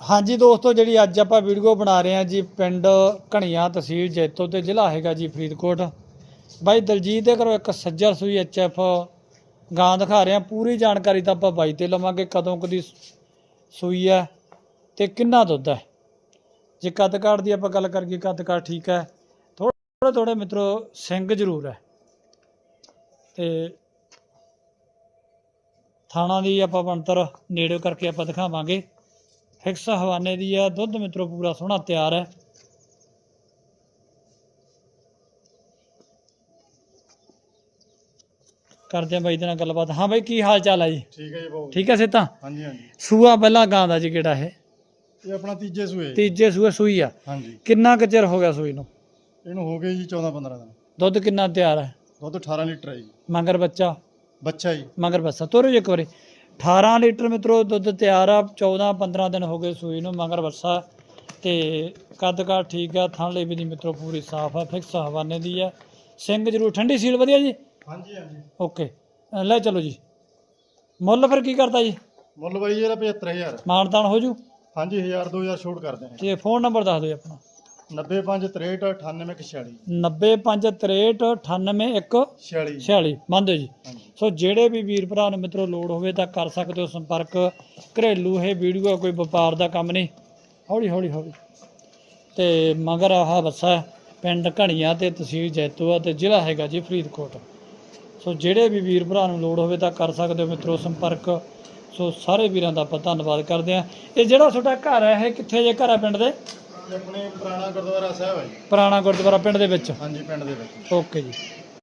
ਹਾਂਜੀ ਦੋਸਤੋ, ਜਿਹੜੀ ਅੱਜ ਆਪਾਂ ਵੀਡੀਓ ਬਣਾ ਰਹੇ ਹਾਂ ਜੀ, ਪਿੰਡ ਘਣੀਆਂ ਤਹਿਸੀਲ ਜੈਤੋ ਤੇ ਜ਼ਿਲ੍ਹਾ ਹੈਗਾ ਜੀ ਫਰੀਦਕੋਟ। ਬਾਈ ਦਲਜੀਤ ਦੇ ਘਰੋਂ ਇੱਕ ਸੱਜਰ ਸੂਈ ਐਚਐਫ ਗਾਂ ਦਿਖਾ ਰਹੇ ਹਾਂ। ਪੂਰੀ ਜਾਣਕਾਰੀ ਤਾਂ ਆਪਾਂ ਬਾਈ ਤੇ ਲਵਾਂਗੇ, ਕਦੋਂ ਕਦੀ ਸੂਈ ਹੈ ਤੇ ਕਿੰਨਾ ਦੁੱਧ ਹੈ। ਜੇ ਕੱਦ ਕਾਠ ਦੀ ਆਪਾਂ ਗੱਲ ਕਰੀਏ, ਕੱਦ ਕਾਠ ਠੀਕ ਹੈ। ਥੋੜੇ ਥੋੜੇ ਮਿੱਤਰੋ, ਸਿੰਘ ਜ਼ਰੂਰ ਹੈ। ਤੇ ਥਾਣਾ ਦੀ ਆਪਾਂ ਬਣਤਰ ਨੇੜੇ ਕਰਕੇ ਆਪਾਂ ਦਿਖਾਵਾਂਗੇ। ਫਿਕਸ ਹਵਾਨੇ ਦੀ ਆ ਦੁੱਧ ਮਿੱਤਰੋ ਪੂਰਾ ਸੋਹਣਾ ਤਿਆਰ ਹੈ। ਕਰਦੇ ਆ ਬਾਈ ਦੇ ਨਾਲ ਗੱਲਬਾਤ। ਹਾਂ ਬਾਈ ਕੀ ਹਾਲ ਚਾਲ ਹੈ ਜੀ? ਠੀਕ ਹੈ ਜੀ ਬਹੁਤ ਠੀਕ ਹੈ ਸੇਤਾ ਹਾਂਜੀ ਹਾਂਜੀ। ਸੂਆ ਪਹਿਲਾਂ ਗਾਂ ਦਾ ਜੀ ਕਿਹੜਾ ਇਹ? ਇਹ ਆਪਣਾ ਤੀਜੇ ਸੂਏ। ਤੀਜੇ ਸੂਏ ਸੂਈ ਆ। ਹਾਂਜੀ। ਕਿੰਨਾ ਕੁ ਚਿਰ ਹੋ ਗਿਆ ਸੂਈ ਨੂੰ? ਇਹਨੂੰ ਹੋ ਗਏ ਜੀ 14 15 ਦਿਨ। ਦੁੱਧ ਕਿੰਨਾ ਤਿਆਰ ਹੈ? ਦੁੱਧ 18 ਲੀਟਰ ਹੈ ਜੀ। ਮਗਰ ਬੱਚਾ? ਬੱਚਾ ਜੀ। ਮਗਰ ਬੱਸਾ ਤੋਰੋ ਜੀ ਇੱਕ ਵਾਰੀ। 18 ਲੀਟਰ ਮਿੱਤਰੋ ਦੁੱਧ ਤਿਆਰ ਆ 14 15 ਦਿਨ ਹੋ ਗਏ ਸੂਈ ਨੂੰ ਮਗਰ ਬੱਸਾ ਤੇ ਕੱਦ ਕਾ ਠੀਕ ਆ ਥਣ ਲਈ ਵੀ ਦੀ ਮਿੱਤਰੋ ਪੂਰੀ ਸਾਫ਼ ਆ ਫਿਕਸ ਹਵਾਨੇ ਦੀ ਆ। ਸਿੰਘ ਜਰੂਰ ਠੰਡੀ ਸੀਲ ਵਧੀਆ ਜੀ? ਹਾਂਜੀ ਹਾਂਜੀ। ਓਕੇ। ਲੈ ਚਲੋ ਜੀ। ਮੁੱਲ ਫਿਰ ਕੀ ਕਰਦਾ ਜੀ? ਮੁੱਲ ਬਾਈ ਇਹਦਾ 75000 ਮਾਨਤਾਨ ਹੋ ਜੂ? ਹਾਂਜੀ 1000 2000 ਛੋਟ ਕਰਦੇ ਨੇ। ਤੇ ਫੋਨ ਨੰਬਰ ਦੱਸ ਦਿਓ ਜੀ ਆਪਣਾ। 9563 90563 98146 98146 ਮੰਨ ਦਿਓ ਜੀ। ਸੋ ਜਿਹੜੇ ਵੀ ਵੀਰ ਭਰਾ ਨੂੰ ਮਿੱਤਰੋ ਲੋੜ ਹੋਵੇ ਤਾਂ ਕਰ ਸਕਦੇ ਹੋ ਸੰਪਰਕ। ਘਰੇਲੂ ਵੀਡੀਓ ਕੋਈ ਵਪਾਰ ਦਾ ਕੰਮ ਨਹੀਂ। ਹੌਲੀ ਹੌਲੀ ਹੌਲੀ। ਤੇ ਮਗਰ ਆਹ ਬੱਸਾ ਹੈ, ਪਿੰਡ ਘਣੀਆਂ ਤੇ ਤਹਿਸੀਲ ਜੈਤੋ ਆ ਤੇ ਜ਼ਿਲ੍ਹਾ ਹੈਗਾ ਜੀ ਫਰੀਦਕੋਟ। ਸੋ ਜਿਹੜੇ ਵੀ ਵੀਰ ਭਰਾ ਨੂੰ ਲੋੜ ਹੋਵੇ ਤਾਂ ਕਰ ਸਕਦੇ ਹੋ ਮਿੱਤਰੋ ਸੰਪਰਕ। ਸੋ ਸਾਰੇ ਵੀਰਾਂ ਦਾ ਆਪਾਂ ਧੰਨਵਾਦ ਕਰਦੇ ਆ ਇਹ ਜਿਹੜਾ ਤੁਹਾਡਾ ਘਰ ਹੈ ਇਹ ਕਿੱਥੇ ਜੇ ਘਰ ਹੈ ਪਿੰਡ ਦੇ? ਇਹ ਆਪਣੇ ਪੁਰਾਣਾ ਗੁਰਦੁਆਰਾ ਸਾਹਿਬ ਹੈ ਜੀ। ਪੁਰਾਣਾ ਗੁਰਦੁਆਰਾ ਪਿੰਡ ਦੇ ਵਿੱਚ? ਹਾਂਜੀ ਪਿੰਡ ਦੇ ਵਿੱਚ। ਓਕੇ ਜੀ।